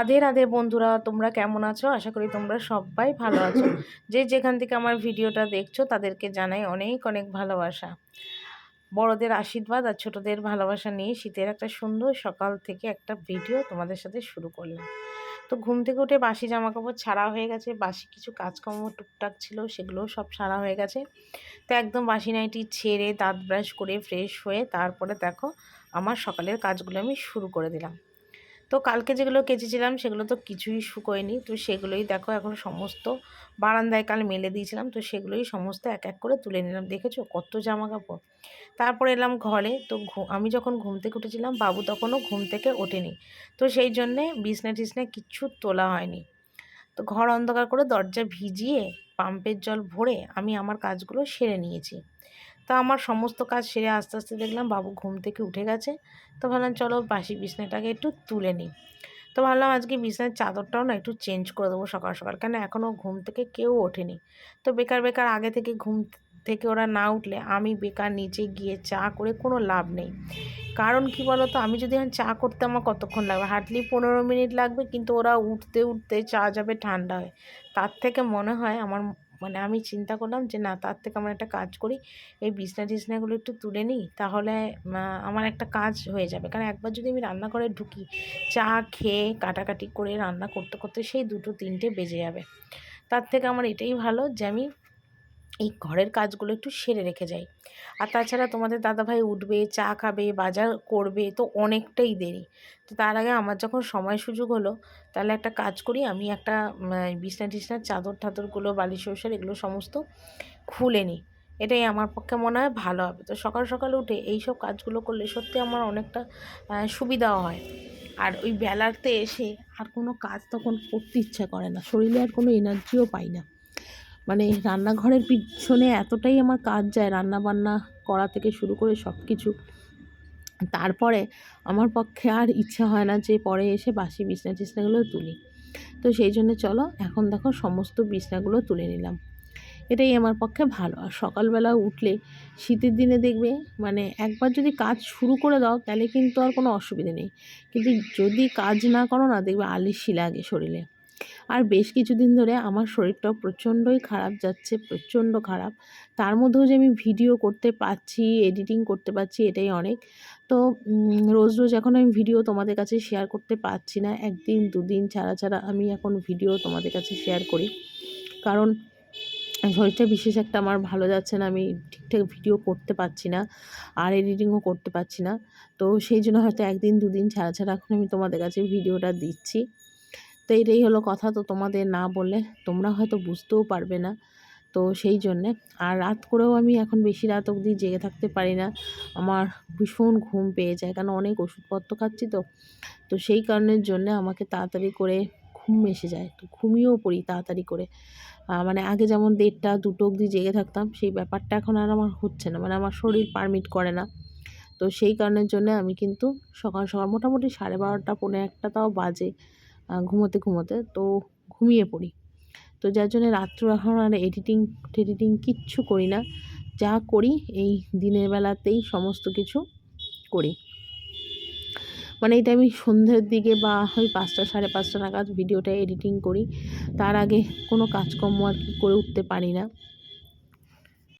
রাধে রাধে বন্ধুরা, তোমরা কেমন আছো? আশা করি তোমরা সবাই ভালো আছো। যে যেখান থেকে আমার ভিডিওটা দেখছ, তাদেরকে জানাই অনেক অনেক ভালোবাসা। বড়দের আশীর্বাদ আর ছোটদের ভালোবাসা নিয়ে শীতের একটা সুন্দর সকাল থেকে একটা ভিডিও তোমাদের সাথে শুরু করলাম। তো ঘুম থেকে উঠে বাসি জামা কাপড় ছাড়া হয়ে গেছে, বাসি কিছু কাজকর্ম টুকটাক ছিল, সেগুলোও সব সারা হয়ে গেছে। তো একদম বাসি নাইটি ছেড়ে, দাঁত ব্রাশ করে ফ্রেশ হয়ে তারপরে দেখো, আমার সকালের কাজগুলো আমি শুরু করে দিলাম। তো কালকে যেগুলো কেচেছিলাম সেগুলো তো কিছুই শুকোয়নি। তো সেগুলোই দেখো এখন সমস্ত বারান্দায় কাল মেলে দিয়েছিলাম। তো সেগুলোই সমস্ত এক এক করে তুলে নিলাম। দেখেছ কত জামা কাপড় তারপর এলাম ঘরে। তো আমি যখন ঘুম থেকে উঠেছিলাম, বাবু তখনও ঘুম থেকে ওঠেনি। তো সেই জন্যে বিছনা টিসনা কিচ্ছু তোলা হয়নি। তো ঘর অন্ধকার করে দরজা ভিজিয়ে, পাম্পের জল ভরে আমি আমার কাজগুলো সেরে নিয়েছি। তা আমার সমস্ত কাজ সেরে আস্তে আস্তে দেখলাম বাবু ঘুম থেকে উঠে গেছে। তো ভাবলাম, চলো বাসি বিছনাটাকে একটু তুলে নিই। তো ভাবলাম আজকে বিছনার চাদরটাও না একটু চেঞ্জ করে দেবো সকাল সকাল, কেন এখনও ঘুম থেকে কেউ ওঠেনি। তো বেকার বেকার আগে থেকে ঘুম থেকে ওরা না উঠলে আমি বেকার নিচে গিয়ে চা করে কোনো লাভ নেই। কারণ কি বলো তো আমি যদি এখন চা করতে আমার কতক্ষণ লাগবে? হার্ডলি পনেরো মিনিট লাগবে, কিন্তু ওরা উঠতে উঠতে চা যাবে ঠান্ডা হয়। তার থেকে মনে হয় আমার মানে আমি চিন্তা করলাম যে, না, তার থেকে আমার একটা কাজ করি, এই বিছনা টিছনাগুলো একটু তুলে নিই, তাহলে আমার একটা কাজ হয়ে যাবে। কারণ একবার যদি আমি রান্নাঘরে ঢুকি, চা খেয়ে কাটাকাটি করে রান্না করতে করতে সেই দুটো তিনটে বেজে যাবে। তার থেকে আমার এটাই ভালো যে, আমি এই ঘরের কাজগুলো একটু সেরে রেখে যাই। আর তাছাড়া তোমাদের দাদাভাই উঠবে, চা খাবে, বাজার করবে তো অনেকটাই দেরি। তো তার আগে আমার যখন সময় সুযোগ হলো, তাহলে একটা কাজ করি। আমি একটা বিছনা টিছনার চাদর টাদরগুলো বালি ওষার এগুলো সমস্ত খুলে নিই। এটাই আমার পক্ষে মনে হয় ভালো হবে। তো সকাল সকাল উঠে এই সব কাজগুলো করলে সত্যি আমার অনেকটা সুবিধাও হয়। আর ওই বেলাতে এসে আর কোনো কাজ তখন করতে ইচ্ছা করে না। শরীরে আর কোনো এনার্জিও পাই না। মানে রান্নাঘরের পিছনে এতটাই আমার কাজ যায় রান্না বান্না করা থেকে শুরু করে সব কিছু তারপরে আমার পক্ষে আর ইচ্ছা হয় না যে পরে এসে বাসি বিছনা টিছনাগুলো তুলি। তো সেই জন্য চলো, এখন দেখো সমস্ত বিছনাগুলো তুলে নিলাম। এটাই আমার পক্ষে ভালো। আর সকালবেলা উঠলে শীতের দিনে দেখবে মানে একবার যদি কাজ শুরু করে দাও তাহলে কিন্তু আর কোনো অসুবিধে নেই। কিন্তু যদি কাজ না করো না, দেখবে আলিশি লাগে শরীরে। আর বেশ কিছুদিন ধরে আমার শরীরটাও প্রচণ্ডই খারাপ যাচ্ছে, প্রচণ্ড খারাপ। তার মধ্যেও যে আমি ভিডিও করতে পারছি, এডিটিং করতে পারছি, এটাই অনেক। তো রোজ রোজ এখন আমি ভিডিও তোমাদের কাছে শেয়ার করতে পারছি না। একদিন, দুদিন ছাড়া ছাড়া আমি এখন ভিডিও তোমাদের কাছে শেয়ার করি। কারণ, শরীরটা বিশেষ একটা আমার ভালো যাচ্ছে না, আমি ঠিকঠাক ভিডিও করতে পারছি না আর এডিটিংও করতে পারছি না। তো সেই জন্য হয়তো একদিন, দুদিন ছাড়া ছাড়া এখন আমি তোমাদের কাছে ভিডিওটা দিচ্ছি। তো এটাই হলো কথা। তো তোমাদের না বললে তোমরা হয়তো বুঝতেও পারবে না। তো সেই জন্যে আর রাত করেও আমি এখন বেশি রাত অবধি জেগে থাকতে পারি না। আমার ভীষণ ঘুম পেয়ে যায় কারণ অনেক ওষুধপত্র খাচ্ছি তো। তো সেই কারণের জন্যে আমাকে তাড়াতাড়ি করে ঘুম এসে যায়। তো ঘুমিয়েও পড়ি তাড়াতাড়ি করে। মানে আগে যেমন দেড়টা দুটো অবধি জেগে থাকতাম সেই ব্যাপারটা এখন আর আমার হচ্ছে না। মানে আমার শরীর পারমিট করে না। তো সেই কারণের জন্য আমি কিন্তু সকাল সকাল মোটামুটি সাড়ে বারোটা পনেরো একটা তাও বাজে। ঘুমোতে ঘুমোতে তো ঘুমিয়ে পড়ি। তো যার জন্য রাত্র এখন আর এডিটিং টেডিটিং কিচ্ছু করি না। যা করি এই দিনের বেলাতেই সমস্ত কিছু করি। মানে এটা আমি সন্ধ্যের দিকে বা ওই পাঁচটা, সাড়ে পাঁচটা নাগাদ ভিডিওটা এডিটিং করি। তার আগে কোনো কাজকর্ম আর কি করে উঠতে পারি না।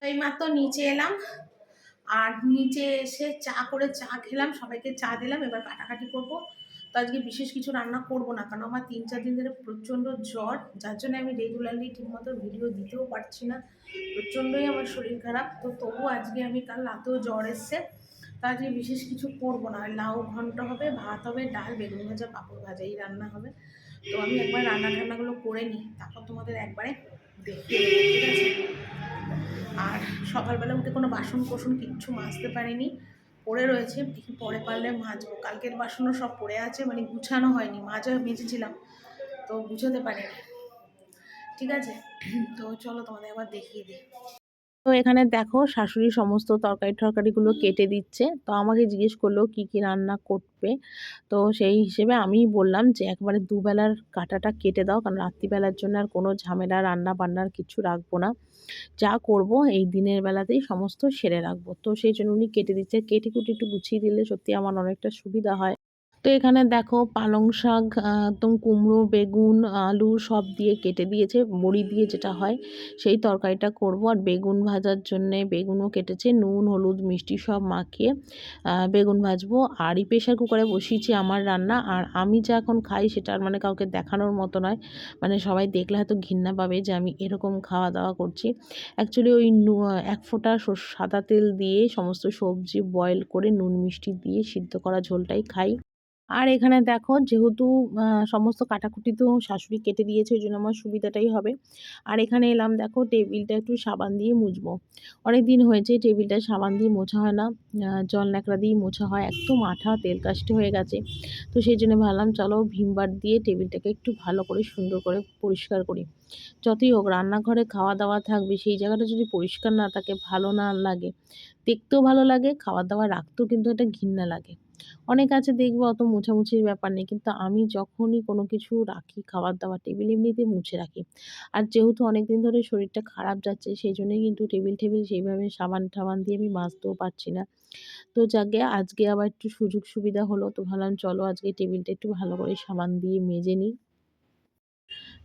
এই মাত্র নিচে এলাম আর নিচে এসে চা করে চা খেলাম, সবাইকে চা দিলাম, এবার কাটাকাটি করব। তো আজকে বিশেষ কিছু রান্না করব না, কারণ আমার তিন চার দিন ধরে প্রচণ্ড জ্বর, যার জন্য আমি রেগুলারলি ঠিকমতো ভিডিও দিতেও পারছি না। প্রচণ্ডই আমার শরীর খারাপ, তো তবু আজকে আমি কাল রাতেও জ্বর এসছে। তো আজকে বিশেষ কিছু করব না লাউ ঘন্ট হবে, ভাত হবে, ডাল, বেগুন ভাজা, পাঁপড় ভাজা, এই রান্না হবে। তো আমি একবার রান্না টান্নাগুলো করে নিই, তারপর তোমাদের একবারে দেবো, ঠিক আছে? আর সকালবেলা উঠে কোনো বাসন কোসন কিচ্ছু মাজতে পারিনি পড়ে রয়েছে, দেখি পরে পারলে মাজবো। কালকের বাসনও সব পড়ে আছে মানে গুছানো হয়নি, মাজা মেজেছিলাম, তো গুছাতে পারিনি। ঠিক আছে? তো চলো তোমাদের আবার দেখিয়ে দিই। তো এখানে দেখো শাশুড়ি সমস্ত তরকারি টরকারিগুলো কেটে দিচ্ছে। তো আমাকে জিজ্ঞেস করল কি কি রান্না করবে? তো সেই হিসেবে আমি বললাম যে একবারে দুবেলার কাটাটা কেটে দাও, কারণ রাত্রিবেলার জন্য আর কোনো ঝামেলা রান্না বান্নার কিছু রাখব না। যা করব এই দিনের বেলাতেই সমস্ত সেরে রাখব। তো সেই জন্য উনি কেটে দিচ্ছে। কেটে কুটে একটু গুছিয়ে দিলে সত্যি আমার অনেকটা সুবিধা হয়। তো এখানে দেখো পালং শাক একদম কুমড়ো, বেগুন, আলু সব দিয়ে কেটে দিয়েছে বড়ি দিয়ে যেটা হয় সেই তরকারিটা করব। আর বেগুন ভাজার জন্যে বেগুনও কেটেছে, নুন, হলুদ, মিষ্টি সব মাখিয়ে বেগুন ভাজবো। আর এই প্রেশার কুকারে বসিয়েছি আমার রান্না। আর আমি যা এখন খাই সেটা আর মানে কাউকে দেখানোর মতো নয়। মানে সবাই দেখলে হয়তো ঘৃণা পাবে যে আমি এরকম খাওয়া দাওয়া করছি। অ্যাকচুয়ালি ওই এক ফোঁটা সাদা তেল দিয়ে সমস্ত সবজি বয়েল করে নুন, মিষ্টি দিয়ে সিদ্ধ করা ঝোলটাই খাই। আর এখানে দেখো যেহেতু সমস্ত কাটাকুটি তো শাশুড়ি কেটে দিয়েছে, ওই জন্য আমার সুবিধাটাই হবে। আর এখানে এলাম দেখো টেবিলটা একটু সাবান দিয়ে মুছবো। অনেক দিন হয়েছে টেবিলটা সাবান দিয়ে মোছা হয় না জল ন্যাকড়া দিয়ে মোছা হয়, একদম আঠা তেল কাশটি হয়ে গেছে। তো সেই জন্য ভাবলাম চলো ভিমবার দিয়ে টেবিলটাকে একটু ভালো করে সুন্দর করে পরিষ্কার করি। যতই হোক রান্নাঘরে খাওয়া দাওয়া থাকবে, সেই জায়গাটা যদি পরিষ্কার না থাকে, ভালো না লাগে। দেখতেও ভালো লাগে খাওয়া দাওয়া রাখতেও কিন্তু একটা ঘৃণা লাগে। অনেক আছে দেখব অত মোছামুছির ব্যাপার নেই। কিন্তু আমি যখনই কোনো কিছু রাখি খাবার দাবার টেবিল এমনিতে মুছে রাখি। আর যেহেতু অনেক দিন ধরে শরীরটা খারাপ যাচ্ছে, সেই জন্যই কিন্তু টেবিল টেবিল সেইভাবে সাবান টাবান দিয়ে আমি মাজতেও পারছি না। তো যাকে আজকে আবার একটু সুযোগ সুবিধা হলো, তো ভাবলাম চলো আজকে টেবিলটা একটু ভালো করে সাবান দিয়ে মেজে নিই।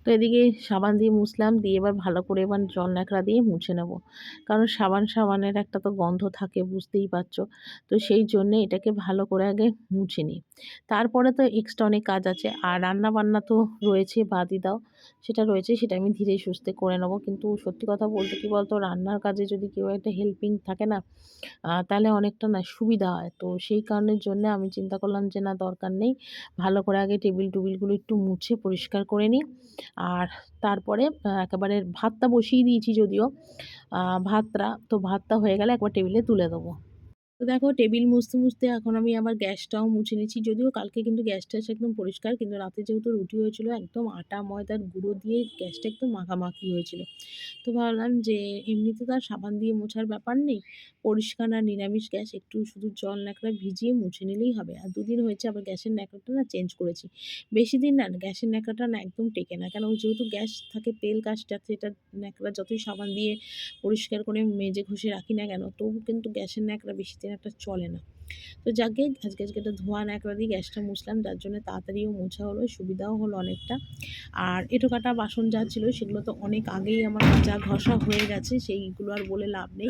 তো এদিকে সাবান দিয়ে মুছলাম, দিয়ে এবার ভালো করে এবার জল ন্যাকড়া দিয়ে মুছে নেব। কারণ সাবান সাবানের একটা তো গন্ধ থাকে, বুঝতেই পারছ। তো সেই জন্যে এটাকে ভালো করে আগে মুছে নিই। তারপরে তো এক্সট্রা অনেক কাজ আছে। আর রান্না বান্না তো রয়েছে, বাদই দাও। সেটা রয়েছে, সেটা আমি ধীরে সুস্থে করে নেব। কিন্তু সত্যি কথা বলতে কি বলতো, রান্নার কাজে যদি কেউ একটা হেল্পিং থাকে না তাহলে অনেকটা না সুবিধা হয়। তো সেই কারণের জন্য আমি চিন্তা করলাম যে না, দরকার নেই। ভালো করে আগে টেবিল টুবিলগুলো একটু মুছে পরিষ্কার করে নিই। আর তারপরে একেবারে ভাতটা বসিয়ে দিয়েছি যদিও ভাতটা, তো ভাতটা হয়ে গেলে একবার টেবিলে তুলে দেবো। তো দেখো টেবিল মুছতে মুছতে এখন আমি আমার গ্যাসটাও মুছে নিচ্ছি যদিও কালকে কিন্তু গ্যাসটা একদম পরিষ্কার, কিন্তু রাতে যেহেতু রুটি হয়েছিল, একদম আটা, ময়দার গুঁড়ো দিয়ে গ্যাসটা একদম মাখামাখি হয়েছিল। তো ভাবলাম যে এমনিতে তো আর সাবান দিয়ে মোছার ব্যাপার নেই, পরিষ্কার আর নিরামিষ গ্যাস, একটু শুধু জল ন্যাকড়া ভিজিয়ে মুছে নিলেই হবে। আর দুদিন হয়েছে আবার গ্যাসের ন্যাকড়াটা না চেঞ্জ করেছি। বেশি দিন না, গ্যাসের ন্যাকড়াটা না একদম টেকে না, কেন যেহেতু গ্যাস থাকে তেল কাজটা, সেটা ন্যাকড়া যতই সাবান দিয়ে পরিষ্কার করে মেজে ঘষে রাখি না কেন, তবু কিন্তু গ্যাসের ন্যাকড়া বেশি দিন একটা চলে না। তো যাকে আজকে আজকে একটা ধোয়া ন্যাকড়া দিয়ে গ্যাসটা মুছলাম, যার জন্য তাড়াতাড়িও মোছা হলো, সুবিধাও হলো অনেকটা। আর এঁটো কাটা বাসন যা ছিল, সেগুলো তো অনেক আগেই আমার মাজা ঘষা হয়ে গেছে, সেইগুলো আর বলে লাভ নেই।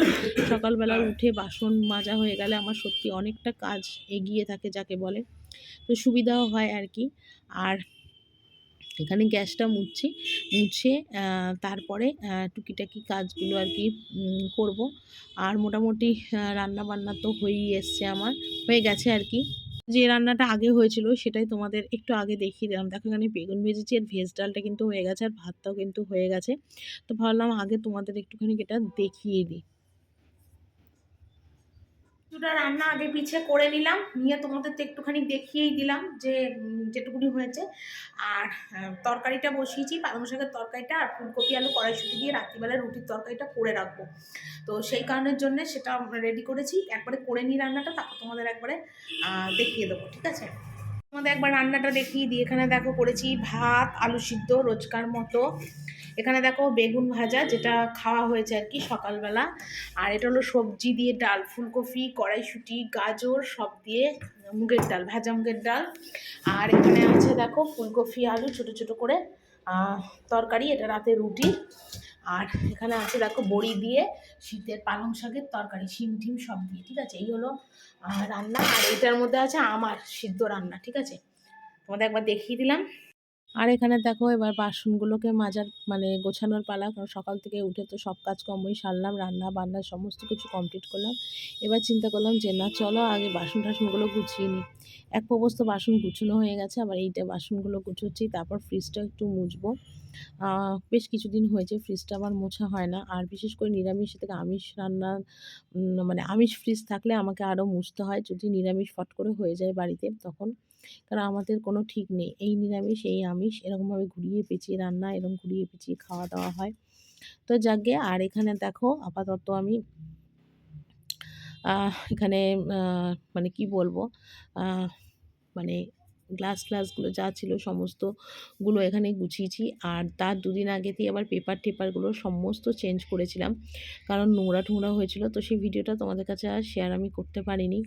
সকালবেলা উঠে বাসন মাজা হয়ে গেলে আমার সত্যি অনেকটা কাজ এগিয়ে থাকে, যাকে বলে। তো সুবিধাও হয় আর কি। আর এখানে গ্যাসটা মুছছি মুছে তারপরে টুকিটাকি কাজগুলো আর কি করব। আর মোটামুটি রান্না বান্না তো হয়েই এসছে আমার, হয়ে গেছে আর কি। যে রান্নাটা আগে হয়েছিল সেটাই তোমাদের একটু আগে দেখিয়ে দিলাম। দেখো এখানে বেগুন ভেজেছি আর ভেজ ডালটা কিন্তু হয়ে গেছে আর ভাতটাও কিন্তু হয়ে গেছে। তো ভাবলাম আগে তোমাদের একটুখানি এটা দেখিয়ে দিই। কিছুটা রান্না আগে পিছিয়ে করে নিলাম, নিয়ে তোমাদের তো একটুখানি দেখিয়েই দিলাম যে যেটুকুনি হয়েছে। আর তরকারিটা বসিয়েছি পালং শাকের তরকারিটা আর ফুলকপি, আলু কড়াইশুটি দিয়ে রাত্রিবেলা রুটির তরকারিটা করে রাখব। তো সেই কারণের জন্য সেটা রেডি করেছি। একবারে করে নিই রান্নাটা, তারপর তোমাদের একবারে দেখিয়ে দেবো, ঠিক আছে? তোমাদের একবার রান্নাটা দেখিয়ে দিই। এখানে দেখো করেছি ভাত, আলু সিদ্ধ, রোজকার মতো। এখানে দেখো বেগুন ভাজা, যেটা খাওয়া হয়েছে আর কি সকালবেলা। আর এটা হলো সবজি দিয়ে ডাল, ফুলকপি, কড়াইশুঁটি, গাজর, সব দিয়ে মুগের ডাল, ভাজা মুগের ডাল। আর এখানে আছে দেখো ফুলকপি, আলু, ছোট ছোট করে তরকারি, এটা রাতে রুটি। আর এখানে আছে দেখো বড়ি দিয়ে শীতের পালং শাকের তরকারি, শিম টিম সব দিয়ে, ঠিক আছে? এই হলো রান্না। আর এটার মধ্যে আছে আমার সিদ্ধ রান্না, ঠিক আছে? তোমাদের একবার দেখিয়ে দিলাম। আর এখানে দেখো এবার বাসনগুলোকে মাজার মানে গোছানোর পালা, কারণ সকাল থেকে উঠে তো সব কাজকর্মই সারলাম, রান্না বান্না সমস্ত কিছু কমপ্লিট করলাম। এবার চিন্তা করলাম যে না, চলো আগে বাসন টাসনগুলো গুছিয়ে নিই। এক অবস্থা বাসন গুছানো হয়ে গেছে, আবার এইটা বাসনগুলো গুছোচ্ছি, তারপর ফ্রিজটা একটু মুছবো। বেশ কিছুদিন হয়েছে ফ্রিজটা আমার মোছা হয় না, আর বিশেষ করে নিরামিষ থেকে আমিষ রান্না মানে আমিষ ফ্রিজ থাকলে আমাকে আরও মুছতে হয়। যদি নিরামিষ ফট করে হয়ে যায় বাড়িতে, তখন কারণ আমাদের কোনো ঠিক নেই। এই নিরামিষ, এই আমিষ, এরকমভাবে ঘুরিয়ে পেঁচিয়ে রান্না, এরকম ঘুরিয়ে পেঁচিয়ে খাওয়া দাওয়া হয়। তো যাকে, আর এখানে দেখো আপাতত আমি এখানে মানে কি বলব মানে গ্লাস গ্লাসগুলো যা ছিল সমস্তগুলো এখানে গুছিয়েছি। আর তার দুদিন আগেতেই আবার পেপার টেপারগুলো সমস্ত চেঞ্জ করেছিলাম। কারণ নোংরা টোংরা হয়েছিল, তো সেই ভিডিওটা তোমাদের কাছে আর শেয়ার আমি করতে পারিনি।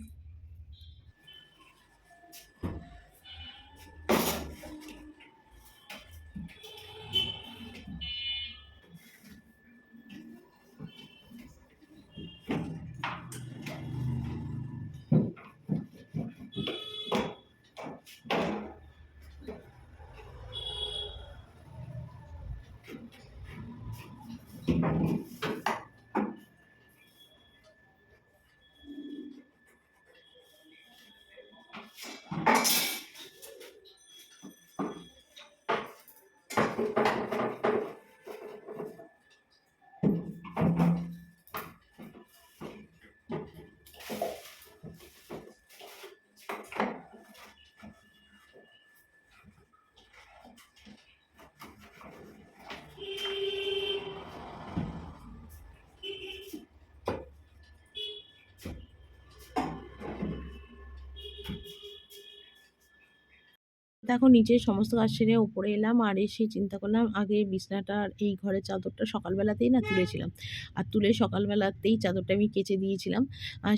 দেখো নিচে সমস্ত কাজ সেরে ওপরে এলাম আর এসে চিন্তা করলাম, আগে বিছনাটার এই ঘরের চাদরটা সকালবেলাতেই না তুলেছিলাম। আর তুলে সকালবেলাতেই চাদরটা আমি কেচে দিয়েছিলাম।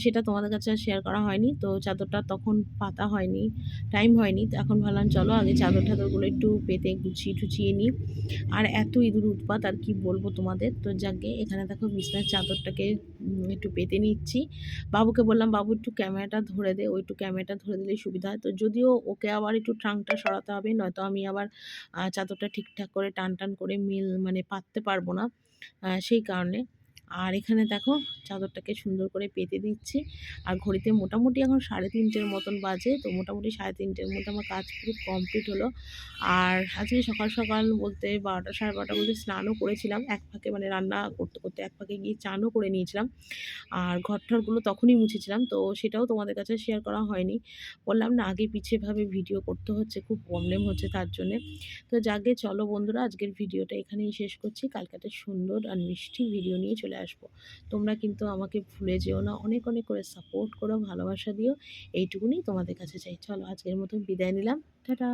সেটা তোমাদের কাছে আর শেয়ার করা হয়নি। তো চাদরটা তখন পাতা হয়নি টাইম হয়নি। তো এখন ভাবলাম চলো আগে চাদর টাদরগুলো একটু পেতে গুছিয়ে টুচিয়ে নিই। আর এত ইঁদুর উৎপাত আর কি বলব তোমাদের? তো যাকে এখানে দেখো বিছনার চাদরটাকে একটু পেতে নিচ্ছি। বাবুকে বললাম, বাবু, একটু ক্যামেরাটা ধরে দে। ও একটু ক্যামেরাটা ধরে দিলেই সুবিধা হয়। তো যদিও ওকে আবার একটু ট্রাঙ্কটা সরাতে হবে, নয়তো আমি আবার চাদরটা ঠিকঠাক করে টান টান করে মিল মানে পাততে পারব না সেই কারণে। আর এখানে দেখো চাদরটাকে সুন্দর করে পেতে দিচ্ছি। আর ঘড়িতে মোটামুটি এখন সাড়ে তিনটের মতন বাজে, তো মোটামুটি সাড়ে তিনটের মধ্যে আমার কাজ পুরো কমপ্লিট হলো। আর আজকে সকাল সকাল বলতে বারোটা, সাড়ে বারোটা বলতে স্নানও করেছিলাম, এক ফাঁকে মানে রান্না করতে করতে এক ফাঁকে গিয়ে চানও করে নিয়েছিলাম। আর ঘরটরগুলো তখনই মুছেছিলাম, তো সেটাও তোমাদের কাছে শেয়ার করা হয়নি। বললাম না, আগে পিছিয়ে ভাবে ভিডিও করতে হচ্ছে, খুব প্রবলেম হচ্ছে তার জন্যে। তো যাকে চলো বন্ধুরা, আজকের ভিডিওটা এখানেই শেষ করছি। কালকে একটা সুন্দর আর মিষ্টি ভিডিও নিয়ে চলে আসব। তোমরা কিন্তু আমাকে ভুলে যেও না। অনেক অনেক করে সাপোর্ট করো, ভালোবাসা দিও। এইটুকুনি তোমাদের কাছে চাই। চলো আজকের মতন বিদায় নিলাম। টাটা!